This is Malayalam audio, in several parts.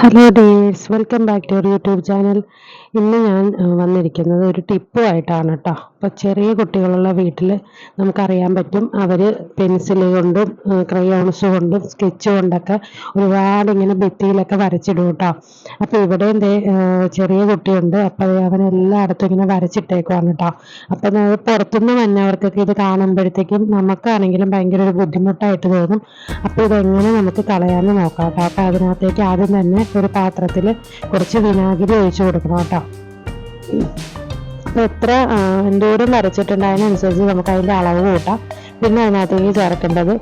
hello dears welcome back to our youtube channel. ഇന്ന് ഞാൻ വന്നിരിക്കുന്നത് ഒരു ടിപ്പുമായിട്ടാണ് കേട്ടോ അപ്പോൾ ചെറിയ കുട്ടികളുള്ള വീട്ടിൽ നമുക്കറിയാൻ പറ്റും അവർ പെൻസിൽ കൊണ്ടും ക്രയോൺസ് കൊണ്ടും സ്കെച്ച് കൊണ്ടൊക്കെ ഒരുപാട് ഇങ്ങനെ ഭിത്തിയിലൊക്കെ വരച്ചിടും കേട്ടോ അപ്പോൾ ഇവിടെ എന്തേ ചെറിയ കുട്ടിയുണ്ട്. അപ്പോൾ അവൻ എല്ലായിടത്തും ഇങ്ങനെ വരച്ചിട്ടേക്കുവാണ് കേട്ടോ അപ്പോൾ പുറത്തുനിന്ന് വന്നവർക്കൊക്കെ ഇത് കാണുമ്പോഴത്തേക്കും നമുക്കാണെങ്കിലും ഭയങ്കര ഒരു ബുദ്ധിമുട്ടായിട്ട് തോന്നും. അപ്പോൾ ഇതെങ്ങനെ നമുക്ക് കളയാമെന്ന് നോക്കാം കേട്ടോ അപ്പോൾ അതിനകത്തേക്ക് ആദ്യം തന്നെ ഒരു പാത്രത്തിൽ കുറച്ച് വിനാഗിരി ഒഴിച്ചു കൊടുക്കണം കേട്ടോ എത്ര എന്തോരം വരച്ചിട്ടുണ്ട് അതിനനുസരിച്ച് നമുക്ക് അതിന്റെ അളവ് കൂട്ടാം. പിന്നെ അതിനകത്തേക്ക് ചേർക്കേണ്ടത്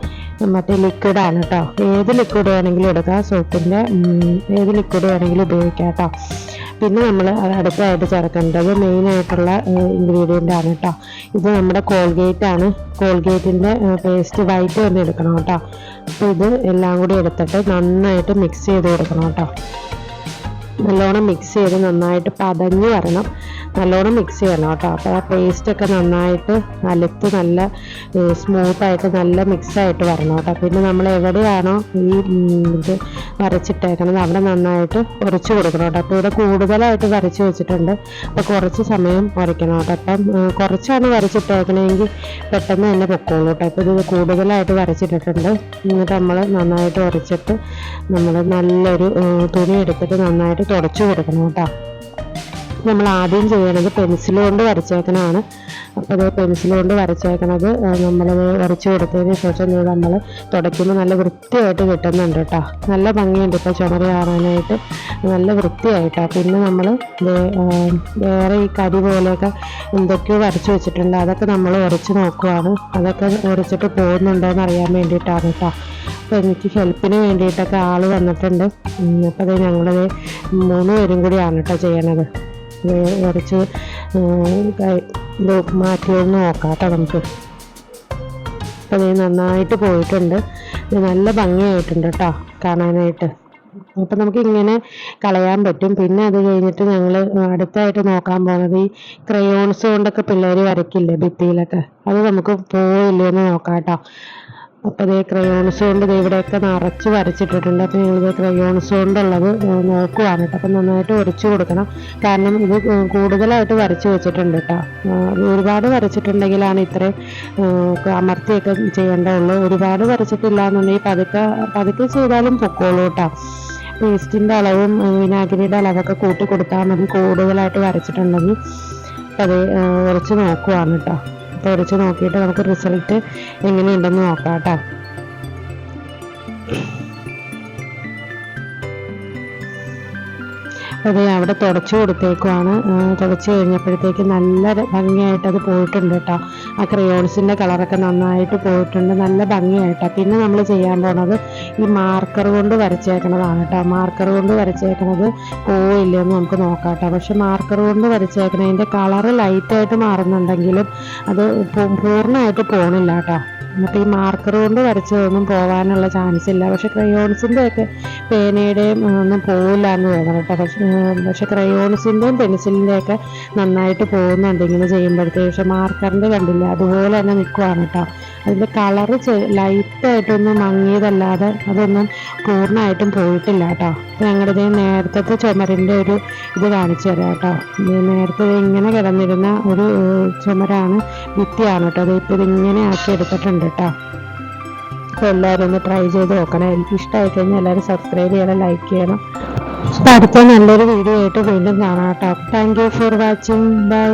മറ്റേ ലിക്വിഡാണ് കേട്ടോ ഏത് ലിക്വിഡ് വേണമെങ്കിലും എടുക്കാം. സോപ്പിന്റെ ഏത് ലിക്വിഡ് വേണമെങ്കിലും ഉപയോഗിക്കാം കേട്ടോ പിന്നെ നമ്മൾ അടുത്തായിട്ട് ചേർക്കേണ്ടത് മെയിനായിട്ടുള്ള ഇൻഗ്രീഡിയന്റ് ആണ് കേട്ടോ ഇത് നമ്മുടെ കോൾഗേറ്റ് ആണ്. കോൾഗേറ്റിന്റെ പേസ്റ്റ് വൈറ്റ് തന്നെ എടുക്കണം കേട്ടോ അപ്പോൾ ഇത് എല്ലാം കൂടി എടുത്തിട്ട് നന്നായിട്ട് മിക്സ് ചെയ്ത് കൊടുക്കണം കേട്ടോ നല്ലോണം മിക്സ് ചെയ്ത് നന്നായിട്ട് പതഞ്ഞ് വരണം. നല്ലോണം മിക്സ് ചെയ്യണം കേട്ടോ. അപ്പോൾ ആ പേസ്റ്റൊക്കെ നന്നായിട്ട് അലുത്ത് നല്ല സ്മൂത്തായിട്ട് നല്ല മിക്സായിട്ട് വരണം കേട്ടോ. പിന്നെ നമ്മൾ എവിടെയാണോ ഈ ഇത് വരച്ചിട്ടേക്കണത് അവിടെ നന്നായിട്ട് ഉരച്ച് കൊടുക്കണം കേട്ടോ. അപ്പോൾ ഇവിടെ കൂടുതലായിട്ട് വരച്ച് വെച്ചിട്ടുണ്ട്. അപ്പോൾ കുറച്ച് സമയം വരയ്ക്കണം കേട്ടോ. അപ്പം കുറച്ചാണ് വരച്ചിട്ടേക്കണമെങ്കിൽ പെട്ടെന്ന് തന്നെ പൊക്കോളൂ കേട്ടോ. അപ്പോൾ ഇത് കൂടുതലായിട്ട് വരച്ചിട്ടിട്ടുണ്ട്. എന്നിട്ട് നമ്മൾ നന്നായിട്ട് ഉരച്ചിട്ട് നമ്മൾ നല്ലൊരു തുണി എടുത്തിട്ട് നന്നായിട്ട് തുടച്ചു കൊടുക്കണം കേട്ടോ. നമ്മൾ ആദ്യം ചെയ്യണത് പെൻസിൽ കൊണ്ട് വരച്ചേക്കണതാണ്. അപ്പോൾ അത് പെൻസിൽ കൊണ്ട് വരച്ചേക്കണത് നമ്മളത് വരച്ച് കൊടുത്തതിന് ശേഷം നമ്മൾ തുടയ്ക്കുമ്പോൾ നല്ല വൃത്തിയായിട്ട് കിട്ടുന്നുണ്ട് കേട്ടോ നല്ല ഭംഗിയുണ്ട് ഇപ്പോൾ ചുമരയാറാനായിട്ട് നല്ല വൃത്തിയായിട്ടാണ് പിന്നെ നമ്മൾ വേറെ ഈ കരി പോലെയൊക്കെ എന്തൊക്കെയോ വരച്ച് വെച്ചിട്ടുണ്ട്. അതൊക്കെ നമ്മൾ ഉരച്ച് നോക്കുവാണ്. അതൊക്കെ ഉരച്ചിട്ട് പോകുന്നുണ്ടോ എന്ന് അറിയാൻ വേണ്ടിയിട്ടാണ് കേട്ടോ അപ്പോൾ എനിക്ക് ഹെൽപ്പിന് വേണ്ടിയിട്ടൊക്കെ ആൾ വന്നിട്ടുണ്ട്. അപ്പോൾ അത് ഞങ്ങളത് മൂന്ന് പേരും കൂടിയാണ് കേട്ടോ ചെയ്യണത്. കുറച്ച് മാറ്റിയത് നോക്കാം കേട്ടോ നമുക്ക്. അപ്പോൾ ഇത് നന്നായിട്ട് പോയിട്ടുണ്ട്. ഇത് നല്ല ഭംഗിയായിട്ടുണ്ട് കേട്ടോ കാണാനായിട്ട്. അപ്പം നമുക്ക് ഇങ്ങനെ കളയാൻ പറ്റും. പിന്നെ അത് കഴിഞ്ഞിട്ട് ഞങ്ങൾ അടുത്തായിട്ട് നോക്കാൻ പോകുന്നത് ഈ ക്രയോൺസ് കൊണ്ടൊക്കെ പിള്ളേർ വരയ്ക്കില്ലേ ഭിത്തിയിലൊക്കെ. അത് നമുക്ക് പോയില്ലേ എന്ന് നോക്കാം കേട്ടോ. അപ്പോൾ ഇതേ ക്രയോൺസ് കൊണ്ട് ഇവിടെയൊക്കെ നിറച്ച് വരച്ചിട്ടിട്ടുണ്ട്. അപ്പോൾ ഞങ്ങളിത് ക്രയോൺസ് കൊണ്ടുള്ളത് നോക്കുവാണ് കേട്ടോ. അപ്പം നന്നായിട്ട് ഉരച്ചു കൊടുക്കണം. കാരണം ഇത് കൂടുതലായിട്ട് വരച്ച് വെച്ചിട്ടുണ്ട് കേട്ടോ. ഒരുപാട് വരച്ചിട്ടുണ്ടെങ്കിലാണ് ഇത്രയും അമർത്തിയൊക്കെ ചെയ്യേണ്ടതുള്ളൂ ഒരുപാട് വരച്ചിട്ടില്ല എന്നുണ്ടെങ്കിൽ പതുക്കെ പതുക്കെ ചെയ്താലും പൊക്കോളൂ കേട്ടോ. പേസ്റ്റിന്റെ അളവും വിനാഗിരിയുടെ അളവൊക്കെ കൂട്ടി കൊടുത്താൽ മതി കൂടുതലായിട്ട് വരച്ചിട്ടുണ്ടെങ്കിൽ. അത് ഉരച്ച് നോക്കുവാണ് കേട്ടോ. പൊടിച്ച് നോക്കിയിട്ട് നമുക്ക് റിസൾട്ട് എങ്ങനെയുണ്ടെന്ന് നോക്കാം കേട്ടോ. അത് അവിടെ തുടച്ചു കൊടുത്തേക്കുവാണ്. തുടച്ചു കഴിഞ്ഞപ്പോഴത്തേക്ക് നല്ല ഭംഗിയായിട്ട് അത് പോയിട്ടുണ്ട് കേട്ടോ. ആ ക്രയോൺസിന്റെ കളറൊക്കെ നന്നായിട്ട് പോയിട്ടുണ്ട്. നല്ല ഭംഗിയായിട്ടാണ് പിന്നെ നമ്മൾ ചെയ്യാൻ പോണത് ഈ മാർക്കർ കൊണ്ട് വരച്ചേക്കണതാണ് കേട്ടോ. മാർക്കർ കൊണ്ട് വരച്ചേക്കണത് പോയില്ലെന്ന് നമുക്ക് നോക്കാം കേട്ടോ. പക്ഷെ മാർക്കർ കൊണ്ട് വരച്ചേക്കണതിന്റെ കളറ് ലൈറ്റായിട്ട് മാറുന്നുണ്ടെങ്കിലും അത് പൂർണമായിട്ട് പോണില്ല കേട്ടോ. എന്നിട്ട് ഈ മാർക്കർ കൊണ്ട് വരച്ചതൊന്നും പോകാനുള്ള ചാൻസ് ഇല്ല. പക്ഷെ ക്രയോൺസിന്റെ ഒക്കെ പേനയുടെയും ഒന്നും പോകില്ല എന്ന് തോന്നണം കേട്ടോ. പക്ഷെ പക്ഷെ ക്രയോൺസിന്റെയും പെൻസിലിന്റെ ഒക്കെ നന്നായിട്ട് പോകുന്നുണ്ട് ഇങ്ങനെ ചെയ്യുമ്പോഴത്തേക്ക് പക്ഷെ മാർക്കറിന്റെ കണ്ടില്ല. അതുപോലെ തന്നെ നിൽക്കുവാണ് കേട്ടോ. അതിന്റെ കളറ് ലൈറ്റായിട്ടൊന്നും മങ്ങിയതല്ലാതെ അതൊന്നും പൂർണമായിട്ടും പോയിട്ടില്ല കേട്ടോ. ഞങ്ങളുടെ നേരത്തെ ചുമരിന്റെ ഒരു ഇത് കാണിച്ചു തരാം കേട്ടോ. നേരത്തെ ഇങ്ങനെ കിടന്നിരുന്ന ഒരു ചുമരാണ് ഭിത്തിയാണ് കേട്ടോ. അത് ഇപ്പോൾ ഇതിങ്ങനെ ആക്കി എടുത്തിട്ടുണ്ട്. കേട്ടോ. അപ്പോൾ എല്ലാവരും ഒന്ന് ട്രൈ ചെയ്ത് നോക്കണം. എനിക്ക് ഇഷ്ടമായി കഴിഞ്ഞാൽ എല്ലാവരും സബ്സ്ക്രൈബ് ചെയ്യണം ലൈക്ക് ചെയ്യണം. അപ്പോൾ അടുത്ത നല്ലൊരു വീഡിയോ ആയിട്ട് വീണ്ടും കാണാം കേട്ടോ. Thank you for watching bye